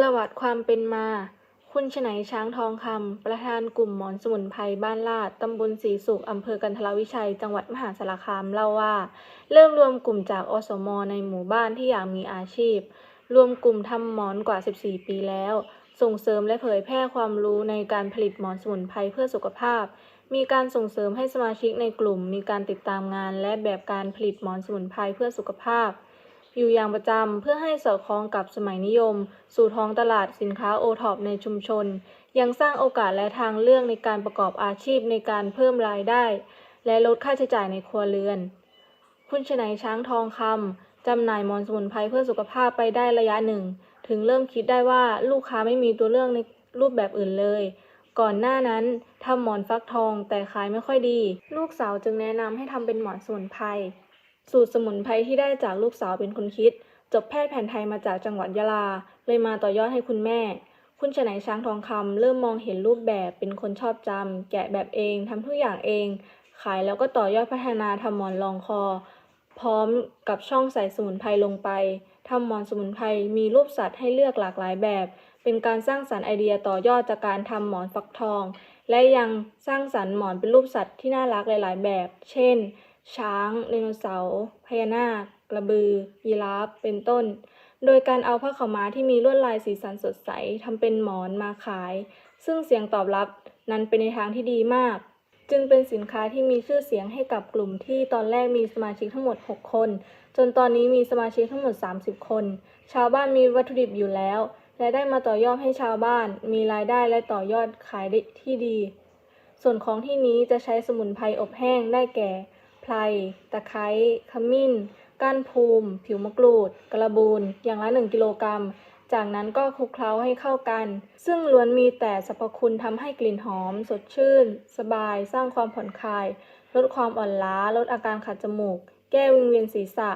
ประวัติความเป็นมา คุณไฉนช้างทองคำ ประธานกลุ่มหมอนสมุนไพรบ้านลาด ตำบลศรีสุข อำเภอกันทรวิชัย จังหวัดมหาสารคามเล่าว่า เริ่มรวมกลุ่มจากอสมในหมู่บ้านที่อยากมีอาชีพ รวมกลุ่มทำหมอนกว่า 14 ปีแล้ว ส่งเสริมและเผยแพร่ความรู้ในการผลิตหมอนสมุนไพรเพื่อสุขภาพ มีการส่งเสริมให้สมาชิกในกลุ่ม มีการติดตามงาน และแบบการผลิตหมอนสมุนไพรเพื่อสุขภาพ อยู่อย่างประจำเพื่อให้สอดคล้องกับสมัยนิยม สู่ท้องตลาดสินค้าโอท็อปในชุมชน ยังสร้างโอกาสและทางเลือกในการประกอบอาชีพในการเพิ่มรายได้ และลดค่าใช้จ่ายในครัวเรือน คุณชนัยช้างทองคำจำหน่ายหมอนสมุนไพรเพื่อสุขภาพไปได้ระยะหนึ่ง ถึงเริ่มคิดได้ว่าลูกค้าไม่มีตัวเลือกในรูปแบบอื่นเลยก่อนหน้านั้นทำหมอนฟักทองแต่ขายไม่ค่อยดี ลูกสาวจึงแนะนำให้ทำเป็นหมอนสมุนไพร สูตรสมุนไพรที่ได้จากลูกสาวเป็นคนคิด จบแพทย์แผนไทยมาจากจังหวัดยะลา เลยมาต่อยอดให้คุณแม่ คุณชนัยช้างทองคำเริ่มมองเห็นรูปแบบเป็นคนชอบจำแกะแบบเองทำทุกอย่างเอง ขายแล้วก็ต่อยอดพัฒนาทำหมอนรองคอ พร้อมกับช่องใส่สมุนไพรลงไปทำหมอนสมุนไพรมีรูปสัตว์ให้เลือกหลากหลายแบบ เป็นการสร้างสรรค์ไอเดียต่อยอดจากการทำหมอนฟักทอง และยังสร้างสรรค์หมอนเป็นรูปสัตว์ที่น่ารักหลาย ๆ แบบ เช่น ช้างไดโนเสาร์พญานาค กระบือ ยีราฟ เป็นต้น โดยการเอาผ้าขาวม้าที่มีลวดลายสีสันสดใสทำเป็นหมอนมาขาย ซึ่งเสียงตอบรับนั้นเป็นในทางที่ดีมาก จึงเป็นสินค้าที่มีชื่อเสียงให้กับกลุ่มที่ตอนแรกมีสมาชิกทั้งหมด 6 คน จนตอนนี้มีสมาชิกทั้งหมด 30 คน ชาวบ้านมีวัตถุดิบอยู่แล้ว และได้มาต่อยอดให้ชาวบ้าน มีรายได้และต่อยอดขายได้ที่ดี ส่วนของที่นี้จะใช้สมุนไพรอบแห้งได้แก่ พรตะไคร้ ขมิ้น ก้านพูม ผิวมะกรูด กระบูน อย่างละ 1 กิโลกรัม จากนั้นก็คลุกเคล้าให้เข้ากัน ซึ่งล้วนมีแต่สรรพคุณทำให้กลิ่นหอม สดชื่น สบาย สร้างความผ่อนคลาย ลดความอ่อนล้า ลดอาการขัดจมูก แก้วิงเวียนศีรษะ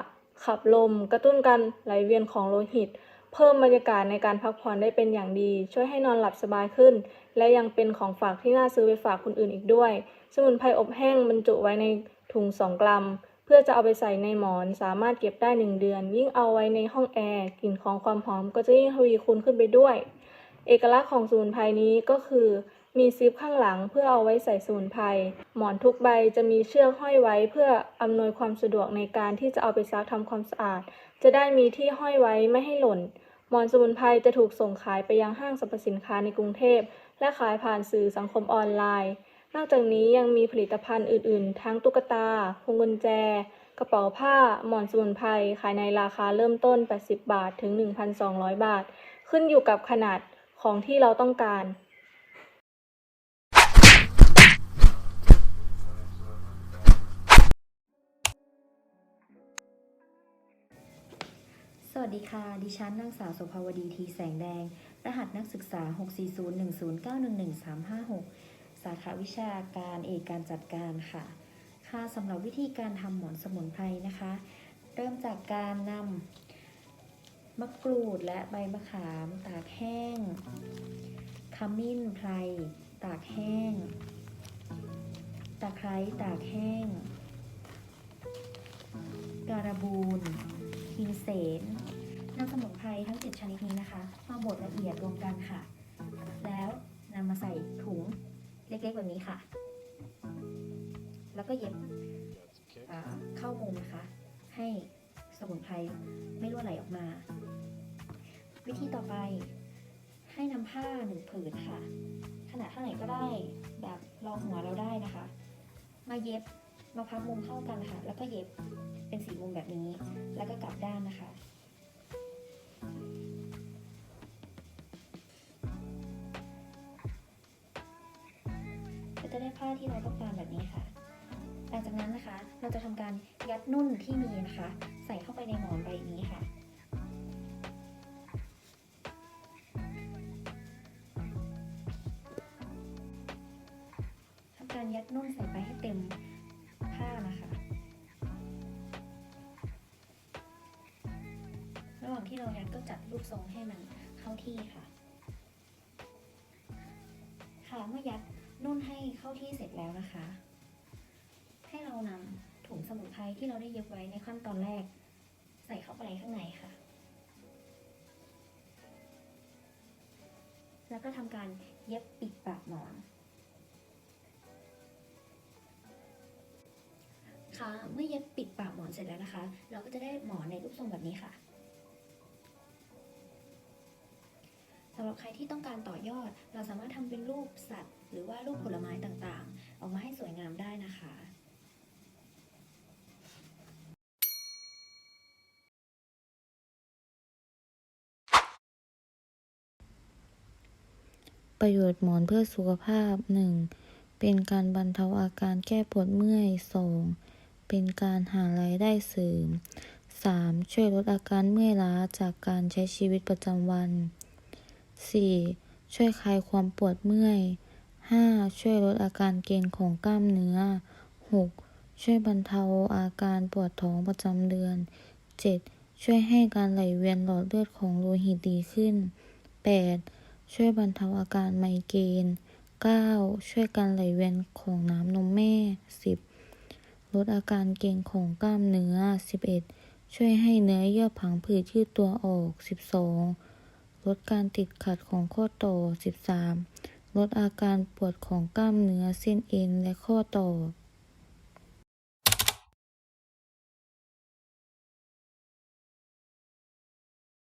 ขับลม กระตุ้นการไหลเวียนของโลหิต เพิ่มบรรยากาศในการพักผ่อนได้เป็นอย่างดี ช่วยให้นอนหลับสบายขึ้น และยังเป็นของฝากที่น่าซื้อไปฝากคนอื่นอีกด้วย สมุนไพรอบแห้งบรรจุไว้ใน ถุง 2 กรัม เพื่อจะเอาไปใส่ในหมอน สามารถเก็บได้ 1 เดือน ยิ่งเอาไว้ในห้องแอร์กลิ่นของความหอมก็จะยิ่งทวีคูณขึ้นไปด้วย เอกลักษณ์ของสมุนไพรนี้ก็คือมีซิปข้างหลังเพื่อเอาไว้ใส่สมุนไพรหมอนทุกใบจะมีเชือกห้อยไว้เพื่ออำนวยความสะดวกในการที่จะเอาไปซักทำความสะอาด จะได้มีที่ห้อยไว้ไม่ให้หล่น หมอนสมุนไพรจะถูกส่งขายไปยังห้างสรรพสินค้าในกรุงเทพ และขายผ่านสื่อสังคมออนไลน์ นอกจากนี้ยังมีผลิตภัณฑ์อื่น ๆ ทั้งตุ๊กตา พวงกุญแจ กระเป๋าผ้า หมอนสมุนไพร ขายในราคาเริ่มต้น 80 บาท ถึง 1,200 บาท ขึ้นอยู่กับขนาดของที่เราต้องการสวัสดีค่ะ ดิฉันนางสาวสุภาวดีทีแสงแดง รหัสนักศึกษา 64010911356 สาขาวิชาการเอกการจัดการค่ะ ค่ะสำหรับวิธีการทำหมอนสมุนไพรนะคะ เริ่มจากการนำมะกรูดและใบมะขาม ตากแห้งขมิ้นไพรตากแห้ง ตะไคร้ตากแห้ง การบูนคิงเสนนำสมุนไพรทั้ง 7 ชนิดนี้นะคะ มาบดละเอียดรวมกันค่ะ แล้วนำมาใส่ถุง เล็กๆแบบนี้ค่ะ แล้วก็เย็บเข้ามุมนะคะ ให้สมุนไพรไม่รั่วไหลออกมา วิธีต่อไปให้นำผ้าหนึ่งผืนค่ะ ขนาดเท่าไหร่ก็ได้แบบรองหัวเราได้นะคะ มาเย็บมาพับมุมเข้ากันค่ะ แล้วก็เย็บเป็นสีมุมแบบนี้ แล้วก็กลับด้านนะคะ ได้ผ้าที่เราต้องการแบบนี้ค่ะ หลังจากนั้นนะคะ เราจะทำการยัดนุ่นที่มีนะคะ ใส่เข้าไปในหมอนใบนี้ค่ะทำการยัดนุ่นใส่ไปให้เต็มผ้านะคะระหว่างที่เรายัดก็จัดรูปทรงให้มันเข้าที่ค่ะ ค่ะเมื่อยัด ให้เข้าที่เสร็จแล้วนะคะ ให้เรานำถุงสมุนไพรที่เราได้เย็บไว้ในขั้นตอนแรก ใส่เข้าไปข้างในค่ะ แล้วก็ทำการเย็บปิดปากหมอนค่ะเมื่อเย็บปิดปากหมอนเสร็จแล้วนะคะ เราก็จะได้หมอนในรูปทรงแบบนี้ค่ะำหรับใครที่ต้องการต่อยอด เราสามารถทำเป็นรูปสัตว์ หรือว่ารูปผลไม้ต่างๆ ออกมาให้สวยงามได้นะคะประโยชน์หมอนเพื่อสุขภาพ 1. เป็นการบรรเทาอาการแก้ปวดเมื่อย 2. เป็นการหารายได้เสริม 3. ช่วยลดอาการเมื่อยล้าจากการใช้ชีวิตประจำวัน 4. ช่วยคลายความปวดเมื่อย 5. ช่วยลดอาการเกร็งของกล้ามเนื้อ 6. ช่วยบรรเทาอาการปวดท้องประจำเดือน 7. ช่วยให้การไหลเวียนหลอดเลือดของโลหิตดีขึ้น 8. ช่วยบรรเทาอาการไมเกรน 9. ช่วยการไหลเวียนของน้ำนมแม่ 10. ลดอาการเกร็งของกล้ามเนื้อ 11. ช่วยให้เนื้อเยื่อผังผืดยืดตัวออก 12. ลดการติดขัดของข้อต่อ 13. ลดอาการปวดของกล้ามเนื้อเส้นเอ็นและข้อต่อ